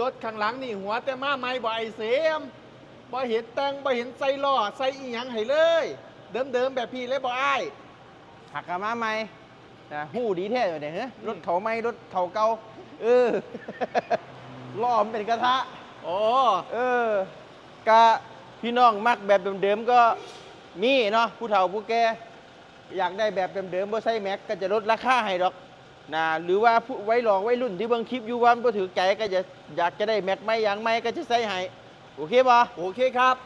รถข้างหลังนี่หัวแต่มาไม่บ่ไอเสียมบ่เห็นแต่งบ่เห็นใส่ล้อใส่อีหยังให้เลย เดิมๆแบบพี่เลยบ่อ้ายหักกะมาใหม่นะหู้ดีแท้เลยเนี่ยเฮ้ยรถเขาไม่รถเขาเก่าเออล้อมนเป็นกระทะโอ้เออกะพี่น้องมักแบบเดิมๆก็มีเนาะผู้เฒ่าผู้แก่อยากได้แบบเดิมๆบ่ใส่แม็กก็จะลดราคาให้ดอก นะหรือว่าผู้ไว้รองไว้รุ่นที่เบิ่งคลิปอยู่ว่าบ่ถือใจก็จะอยากจะได้แม็กไม่ยางไม่ก็จะใส่ให้โอเคบ่โอเคครับ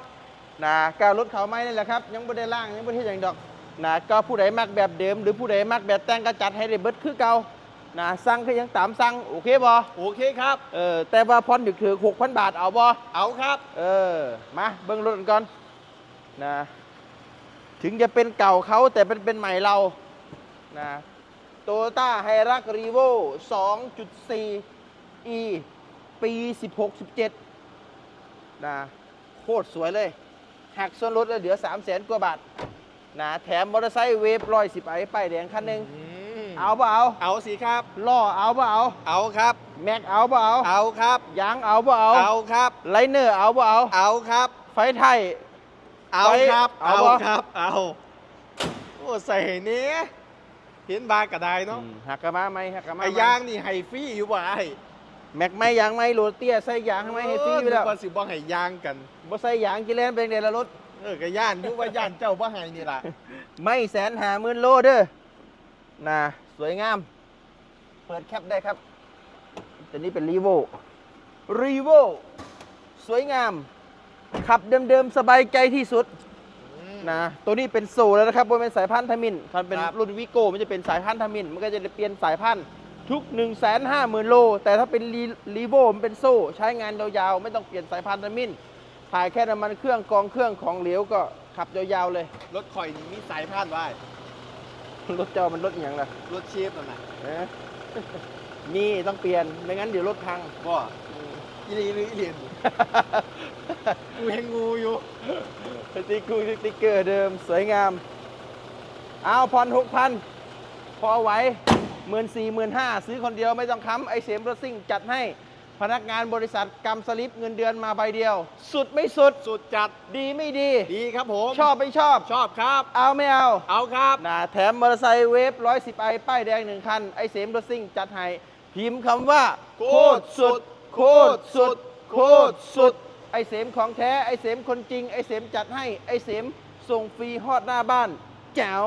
นะการรถเขาไม่นี่แหละครับ ยังบ่ได้ล่างยังบ่ได้เฮ็ดหยังดอกนะก็ผู้ใดมักแบบเดิม หรือผู้ใดมักแบบแต่งก็จัดให้ได้เบิดคือเก่านะสั่งก็ยังตามสั่งโอเคบ่โอเคครับเออแต่ว่าพรถึกถือ6,000 บาทเอาบ่เอาครับ เออมาเบิ้งรถกันก่อนนะถึงจะเป็นเก่าเขาแต่เป็นเป็นใหม่เรานะ โตโยต้าไฮรักรีโว2.4 e ปี 16-17 นะ โคตรสวยเลย หักส่วนลดแล้วเหลือ 3 0 0แสนกว่าบาท นะ แถมมอเตอร์ไซค์เวฟร้อยสิบไอป้ายแดงคันหนึ่งอืมเอาเปล่าเอาเอาสิครับล้อเอาเปล่าเอาเอาครับ แม็กเอาเปล่าเอาเอาครับ ยางเอาเปล่าเอาเอาครับ ไลเนอร์เอาเปล่าเอาเอาครับ ไฟไทย เอาครับ เอาเอาวะครับ เอา โอ้ใส่เนี้ย เห็นบากระไดเนาะอืมหักกระมาไหมหักกระมาไอ้ไหมยางนี่ไฮฟรี่อยู่บ่ไอ้แม็กไม่ยางไม่โรเตียใส่ยางไม่ให้ฟรีไปแล้วเออนึกว่าสิบ่ให้ยางกัน บ่ใส่ยางกิเลนเป็นเดละรถ เออก็ย่านอยู่ว่าย่านเจ้าบ่ให้นี่ล่ะ ไม่แสนหาหมื่นโลเด้อน่ะสวยงาม เปิดแคปได้ครับ ตัวนี้เป็นรีโวรีโวสวยงาม ขับเดิมๆ สบายใจที่สุด นะ ตัวนี้เป็นโซแล้วนะครับบนเป็นสายพันธุ์ทมินมันเป็นครับรุ่นวิโก้มันจะเป็นสายพันธุ์ทมิน มันก็จะเปลี่ยนสายพันธุ์ทุก 1 5 0 0 0 0โล แต่ถ้าเป็นรีรีโวมันเป็นโซ่ใช้งานยาวๆ ไม่ต้องเปลี่ยนสายพันธุ์ทมิน ถ่ายแค่น้ำมันเครื่องกองเครื่องของเหลวก็ขับยาวๆเลย รถข่อยนี่มีสายพานไว้รถเจ้ามันรถอหย่างล่ะรถเชฟนั่นน่ะเอ๊ะมีต้องเปลี่ยนไม่งั้นเดี๋ยวรถพัง บ่ อีหลีหรืออีเหลียนกูเห็นงูอยู่สติกเกอร์สติกเกอร์เดิมสวยงาม เอาผ่อนหกพันพอไหวหมื่นสี่หมื่นห้าซื้อคนเดียวไม่ต้องค้ำไอเสมรถซิ่งจัดให้พนักงานบริษัทกำสลิปเงินเดือนมาใบเดียว สุดไม่สุด สุดจัดดีไม่ดี ดีครับผม ชอบไม่ชอบ ชอบครับ เอาไม่เอา เอาครับนะแถมมอเตอร์ไซค์เวฟร้อยสิบไอป้ายแดงหนึ่งคัน ไอเสมรถซิ่งจัดให้ พิมพ์คำว่า โคตรสุด โคตรสุด โคตรสุด ไอเสมของแท้ ไอเสมคนจริง ไอเสมจัดให้ ไอเสมส่งฟรีฮอดหน้าบ้าน แจ๋ว